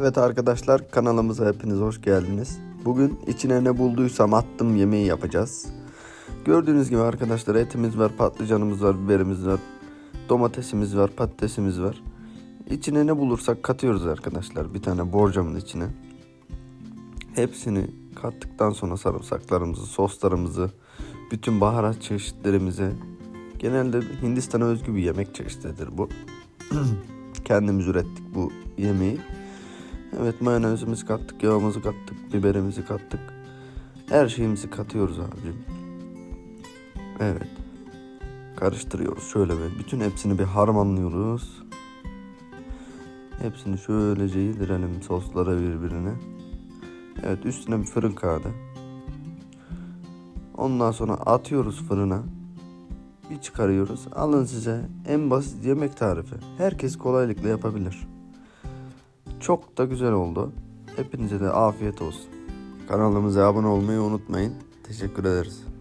Evet arkadaşlar kanalımıza hepiniz hoş geldiniz. Bugün içine ne bulduysam attım yemeği yapacağız. Gördüğünüz gibi arkadaşlar etimiz var, patlıcanımız var, biberimiz var, domatesimiz var, patatesimiz var. İçine ne bulursak katıyoruz arkadaşlar bir tane borcamın içine. Hepsini kattıktan sonra sarımsaklarımızı, soslarımızı, bütün baharat çeşitlerimizi genelde Hindistan'a özgü bir yemek çeşididir bu. Kendimiz ürettik bu yemeği. Evet mayonezimizi kattık, yağımızı kattık, biberimizi kattık. Her şeyimizi katıyoruz abicim. Evet. Karıştırıyoruz şöyle bir. Bütün hepsini bir harmanlıyoruz. Hepsini şöylece yedirelim soslara birbirine. Evet üstüne bir fırın kağıdı. Ondan sonra atıyoruz fırına. Bir çıkarıyoruz. Alın size en basit yemek tarifi. Herkes kolaylıkla yapabilir. Çok da güzel oldu. Hepinize de afiyet olsun. Kanalımıza abone olmayı unutmayın. Teşekkür ederiz.